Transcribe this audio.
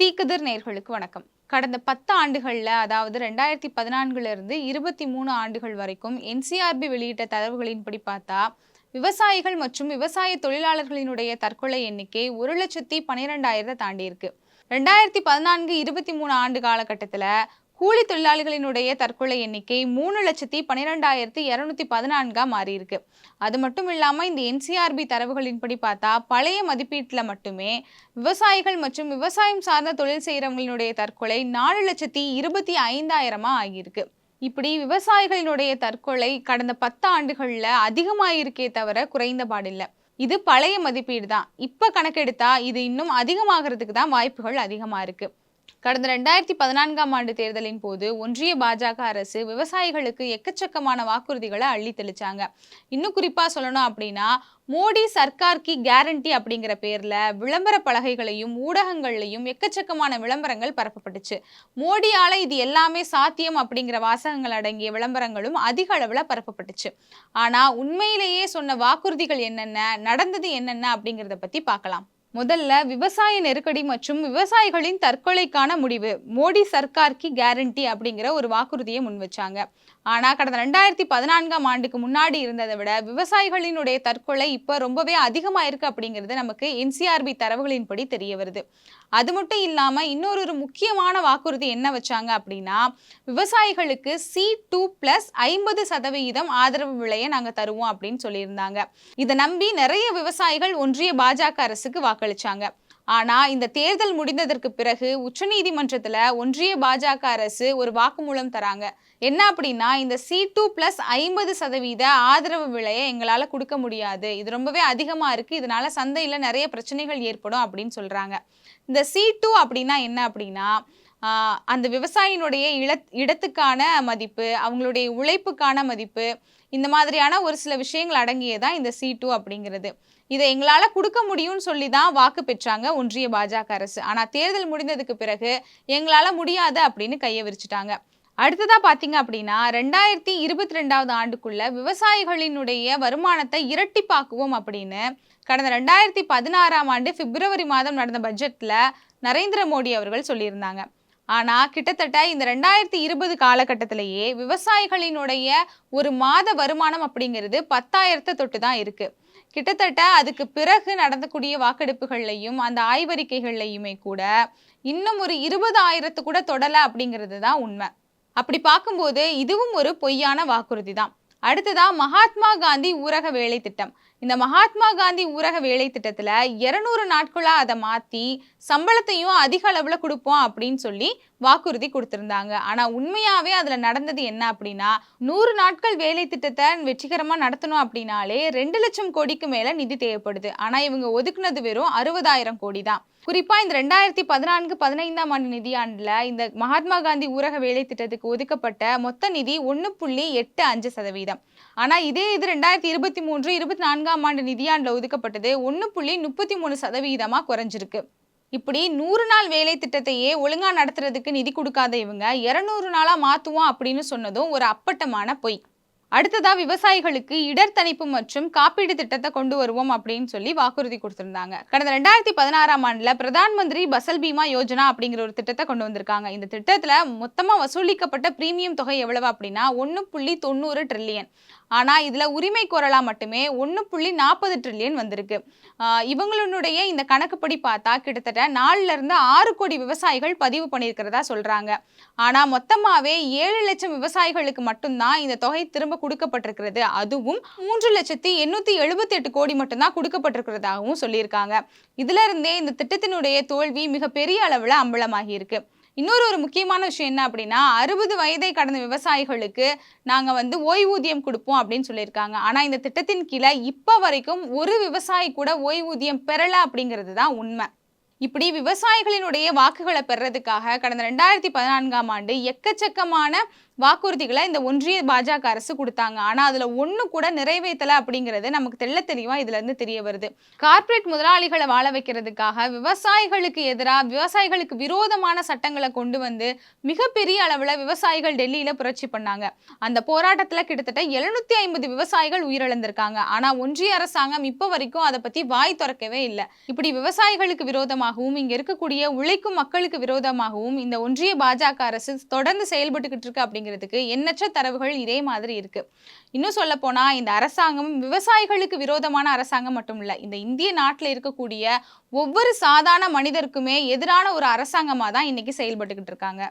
தீக்குதிர் நேர்களுக்கு வணக்கம். கடந்த பத்து ஆண்டுகளில் அதாவது ரெண்டாயிரத்தி பதினான்குல இருந்து இருபத்தி மூணு ஆண்டுகள் வரைக்கும் என்சிஆர்பி வெளியிட்ட தரவுகளின்படி பார்த்தா விவசாயிகள் மற்றும் விவசாய தொழிலாளர்களினுடைய தற்கொலை எண்ணிக்கை ஒரு லட்சத்தி பன்னிரெண்டாயிரத்தை தாண்டி இருக்கு ரெண்டாயிரத்தி பதினான்கு இருபத்தி மூணு ஆண்டு காலகட்டத்தில் கூலி தொழிலாளிகளினுடைய தற்கொலை எண்ணிக்கை மூணு லட்சத்தி பன்னிரெண்டாயிரத்தி இரநூத்தி பதினான்காக மாறியிருக்கு. அது மட்டும் இல்லாமல் இந்த என்சிஆர்பி தரவுகளின்படி பார்த்தா பழைய மதிப்பீட்டில் மட்டுமே விவசாயிகள் மற்றும் விவசாயம் சார்ந்த தொழில் செய்கிறவங்களினுடைய தற்கொலை நாலு லட்சத்தி இருபத்தி ஐந்தாயிரமாக ஆகியிருக்கு. இப்படி விவசாயிகளினுடைய தற்கொலை கடந்த பத்து ஆண்டுகளில் அதிகமாயிருக்கே தவிர குறைந்த பாடில்லை. இது பழைய மதிப்பீடு தான் இப்போ கணக்கெடுத்தா இது இன்னும் அதிகமாகிறதுக்கு தான் வாய்ப்புகள் அதிகமாக இருக்குது கடந்த ரெண்டாயிரத்தி பதினான்காம் ஆண்டு தேர்தலின் போது ஒன்றிய பாஜக அரசு விவசாயிகளுக்கு எக்கச்சக்கமான வாக்குறுதிகளை அள்ளி தெளிச்சாங்க இன்னும் குறிப்பா சொல்லணும் அப்படின்னா மோடி சர்க்கார் கி கேரண்டி அப்படிங்கிற பேர்ல விளம்பர பலகைகளையும் ஊடகங்கள்லையும் எக்கச்சக்கமான விளம்பரங்கள் பரப்பப்பட்டுச்சு. மோடியால இது எல்லாமே சாத்தியம் அப்படிங்கிற வாசகங்கள் அடங்கிய விளம்பரங்களும் அதிக அளவுல பரப்பப்பட்டுச்சு. ஆனா உண்மையிலேயே சொன்ன வாக்குறுதிகள் என்னென்ன நடந்தது என்னென்ன அப்படிங்கிறத பத்தி பார்க்கலாம். முதல்ல விவசாய நெருக்கடி மற்றும் விவசாயிகளின் தற்கொலைக்கான முடிவு. மோடி சர்க்கார்க்கு கேரண்டி அப்படிங்கிற ஒரு வாக்குறுதியை முன் வச்சாங்க ஆனால் கடந்த ரெண்டாயிரத்தி பதினான்காம் ஆண்டுக்கு முன்னாடி இருந்ததை விட விவசாயிகளினுடைய தற்கொலை இப்போ ரொம்பவே அதிகமாக இருக்கு அப்படிங்கிறது நமக்கு என்சிஆர்பி தரவுகளின்படி தெரிய வருது. அது மட்டும் இல்லாமல் இன்னொரு ஒரு முக்கியமான வாக்குறுதி என்ன வச்சாங்க அப்படின்னா விவசாயிகளுக்கு சி டூ ப்ளஸ் ஐம்பது சதவிகிதம் ஆதரவு விலையை நாங்கள் தருவோம் அப்படின்னு சொல்லியிருந்தாங்க. இதை நம்பி நிறைய விவசாயிகள் ஒன்றிய பாஜக அரசுக்கு வாக்களிச்சாங்க. ஆனா இந்த தேர்தல் முடிந்ததற்கு பிறகு உச்சநீதிமன்றத்துல ஒன்றிய பாஜக அரசு ஒரு வாக்குமூலம் தராங்க. என்ன அப்படின்னா இந்த சி டூ பிளஸ் ஐம்பது சதவீத ஆதரவு விலையை எங்களால கொடுக்க முடியாது. இது ரொம்பவே அதிகமா இருக்கு. இதனால சந்தையில நிறைய பிரச்சனைகள் ஏற்படும் அப்படின்னு சொல்றாங்க. இந்த சி டூ அப்படின்னா என்ன அப்படின்னா அந்த விவசாயினுடைய இட இடத்துக்கான மதிப்பு அவங்களுடைய உழைப்புக்கான மதிப்பு இந்த மாதிரியான ஒரு சில விஷயங்கள் அடங்கியதான் இந்த சி டூ அப்படிங்கிறது. இதை எங்களால் கொடுக்க முடியும்னு சொல்லி தான் வாக்கு பெற்றாங்க ஒன்றிய பாஜக அரசு. ஆனால் தேர்தல் முடிந்ததுக்கு பிறகு எங்களால் முடியாது அப்படின்னு கையை விரிச்சிட்டாங்க. அடுத்ததாக பார்த்தீங்க அப்படின்னா ரெண்டாயிரத்தி இருபத்தி ரெண்டாவது ஆண்டுக்குள்ள விவசாயிகளினுடைய வருமானத்தை இரட்டிப்பாக்குவோம் அப்படின்னு கடந்த ரெண்டாயிரத்தி பதினாறாம் ஆண்டு பிப்ரவரி மாதம் நடந்த பட்ஜெட்டில் நரேந்திர மோடி அவர்கள் சொல்லியிருந்தாங்க. ஆனால் கிட்டத்தட்ட இந்த ரெண்டாயிரத்தி இருபது காலகட்டத்திலேயே விவசாயிகளினுடைய ஒரு மாத வருமானம் அப்படிங்கிறது பத்தாயிரத்தை தொட்டு தான் இருக்குது கிட்டத்தட்ட அதுக்கு பிறகு நடந்தக்கூடிய வாக்கெடுப்புகள்லையும் அந்த ஆய்வறிக்கைகள்லையுமே கூட இன்னும் ஒரு இருபதாயிரத்து கூட தொடலை அப்படிங்கிறது தான் உண்மை. அப்படி பார்க்கும்போது இதுவும் ஒரு பொய்யான வாக்குறுதி தான். அடுத்ததா மகாத்மா காந்தி ஊரக வேலை திட்டம். இந்த மகாத்மா காந்தி ஊரக வேலை திட்டத்தில் இருநூறு நாட்களாக அதை மாற்றி சம்பளத்தையும் அதிக அளவில் கொடுப்போம் அப்படின்னு சொல்லி வாக்குறுதி கொடுத்துருந்தாங்க. ஆனால் உண்மையாகவே அதில் நடந்தது என்ன அப்படின்னா நூறு நாட்கள் வேலை திட்டத்தை வெற்றிகரமாக நடத்தணும் அப்படின்னாலே ரெண்டு லட்சம் கோடிக்கு மேலே நிதி தேவைப்படுது. ஆனால் இவங்க ஒதுக்குனது வெறும் அறுபதாயிரம் கோடி தான். குறிப்பாக இந்த ரெண்டாயிரத்தி பதினான்கு பதினைந்தாம் ஆண்டு நிதியாண்டில் இந்த மகாத்மா காந்தி ஊரக வேலை திட்டத்துக்கு ஒதுக்கப்பட்ட மொத்த நிதி ஒன்று புள்ளி எட்டு அஞ்சு சதவீதம். ஆனால் இதே இது ரெண்டாயிரத்தி இருபத்தி மூன்று இருபத்தி நான்கு நான்காம் ஆண்டு நிதியாண்டில் ஒதுக்கப்பட்டது ஒன்று புள்ளி முப்பத்தி மூணு சதவீதமா குறைஞ்சிருக்கு. இப்படி நூறு நாள் வேலை திட்டத்தையே ஒழுங்கா நடத்துறதுக்கு நிதி கொடுக்காத இவங்க இருநூறு நாளா மாத்துவோம் அப்படின்னு சொன்னதும் ஒரு அப்பட்டமான பொய். அடுத்ததா விவசாயிகளுக்கு இடர் தணிப்பு மற்றும் காப்பீடு திட்டத்தை கொண்டு வருவோம் அப்படின்னு சொல்லி வாக்குறுதி கொடுத்திருந்தாங்க. கடந்த ரெண்டாயிரத்தி பதினாறாம் ஆண்டுல பிரதான் மந்திரி பசல் பீமா யோஜனா அப்படிங்கிற ஒரு திட்டத்தை கொண்டு வந்திருக்காங்க. இந்த திட்டத்துல மொத்தமா வசூலிக்கப்பட்ட பிரீமியம் தொகை எவ்வளவு அப்படின்னா ஒன்று புள்ளி தொண்ணூறு ட்ரில்லியன் ஆனா இதுல உரிமை கோரலாம் மட்டுமே ஒன்று புள்ளி நாற்பது ட்ரில்லியன் வந்திருக்கு. இவங்களுடைய இந்த கணக்குப்படி பார்த்தா கிட்டத்தட்ட நாலுல இருந்து ஆறு கோடி விவசாயிகள் பதிவு பண்ணியிருக்கிறதா சொல்றாங்க. ஆனா மொத்தமாவே ஏழு லட்சம் விவசாயிகளுக்கு மட்டும்தான் இந்த தொகை திரும்ப கொடுக்கப்பட்டிருக்கிறது. அதுவும் மூன்று லட்சத்தி எண்ணூத்தி எழுபத்தி எட்டு கோடி மட்டும்தான் கொடுக்கப்பட்டிருக்கிறதாகவும் சொல்லியிருக்காங்க. இதுல இருந்தே இந்த திட்டத்தினுடைய தோல்வி மிகப்பெரிய அளவுல அம்பலமாகி இருக்கு இன்னொரு ஒரு முக்கியமான விஷயம் என்ன அப்படின்னா அறுபது வயதை கடந்த விவசாயிகளுக்கு நாங்கள் வந்து ஓய்வூதியம் கொடுப்போம் அப்படின்னு சொல்லியிருக்காங்க. ஆனால் இந்த திட்டத்தின் கீழே இப்போ வரைக்கும் ஒரு விவசாயி கூட ஓய்வூதியம் பெறல அப்படிங்கிறது தான் உண்மை. இப்படி விவசாயிகளினுடைய வாக்குகளை பெறதுக்காக கடந்த ரெண்டாயிரத்தி பதினான்காம் ஆண்டு எக்கச்சக்கமான வாக்குறுதிகளை இந்த ஒன்றிய பாஜக அரசு கொடுத்தாங்க. ஆனால் அதில் ஒன்று கூட நிறைவேற்றலை அப்படிங்கிறது நமக்கு தெள்ள தெளிவாக இதுலேருந்து தெரிய வருது. கார்ப்பரேட் முதலாளிகளை வாழ வைக்கிறதுக்காக விவசாயிகளுக்கு எதிராக விவசாயிகளுக்கு விரோதமான சட்டங்களை கொண்டு வந்து மிகப்பெரிய அளவில் விவசாயிகள் டெல்லியில் புரட்சி பண்ணாங்க. அந்த போராட்டத்தில் கிட்டத்தட்ட எழுநூத்தி ஐம்பது விவசாயிகள் உயிரிழந்திருக்காங்க. ஆனால் ஒன்றிய அரசாங்கம் இப்போ வரைக்கும் அதை பற்றி வாய் திறக்கவே இல்லை. இப்படி விவசாயிகளுக்கு விரோதமாக விரோதமாகவும் இங்க இருக்கக்கூடிய உழைக்கும் மக்களுக்கு விரோதமாகவும் இந்த ஒன்றிய பாஜக அரசு தொடர்ந்து செயல்பட்டுக்கிட்டு இருக்கு அப்படிங்கிறதுக்கு எண்ணற்ற தரவுகள் இதே மாதிரி இருக்கு. இன்னும் சொல்ல போனா இந்த அரசாங்கம் விவசாயிகளுக்கு விரோதமான அரசாங்கம் மட்டும் இல்லை இந்த இந்திய நாட்டில் இருக்கக்கூடிய ஒவ்வொரு சாதாரண மனிதருக்குமே எதிரான ஒரு அரசாங்கமாக தான் இன்னைக்கு செயல்பட்டுக்கிட்டு இருக்காங்க.